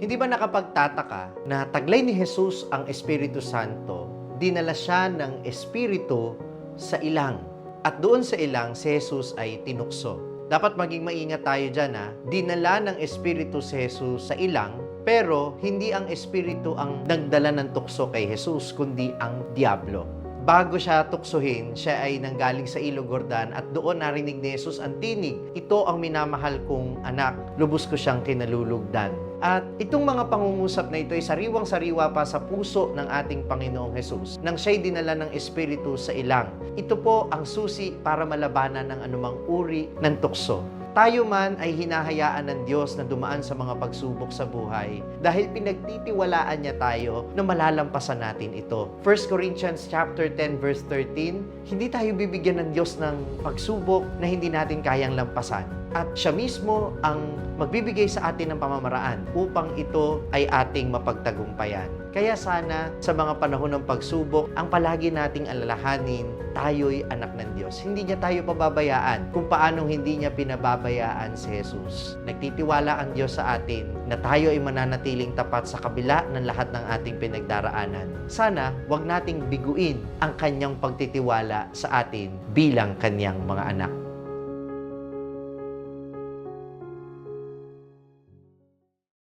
Hindi ba nakapagtataka na taglay ni Jesus ang Espiritu Santo, dinala siya ng Espiritu sa ilang. At doon sa ilang, si Jesus ay tinukso. Dapat maging maingat tayo dyan ha. Dinala ng Espiritu si Jesus sa ilang, pero hindi ang Espiritu ang nagdala ng tukso kay Jesus, kundi ang Diablo bago siya tuksuhin, siya ay nanggaling sa Ilog Jordan at doon narinig ni Jesus ang tinig. Ito ang minamahal kong anak, lubos ko siyang kinalulugdan. At itong mga pangungusap na ito ay sariwang-sariwa pa sa puso ng ating Panginoong Jesus nang siya'y dinala ng Espiritu sa ilang. Ito po ang susi para malabanan ng anumang uri ng tukso. Tayo man ay hinahayaan ng Diyos na dumaan sa mga pagsubok sa buhay dahil pinagtitiwalaan niya tayo na malalampasan natin ito. 1 Corinthians chapter 10 verse 13, hindi tayo bibigyan ng Diyos ng pagsubok na hindi natin kayang lampasan. At siya mismo ang magbibigay sa atin ng pamamaraan upang ito ay ating mapagtagumpayan. Kaya sana sa mga panahon ng pagsubok, ang palagi nating alalahanin, tayo'y anak ng Diyos. Hindi niya tayo pababayaan kung paanong hindi niya pinababayaan si Jesus. Nagtitiwala ang Diyos sa atin na tayo ay mananatiling tapat sa kabila ng lahat ng ating pinagdaraanan. Sana wag nating biguin ang kanyang pagtitiwala sa atin bilang kanyang mga anak.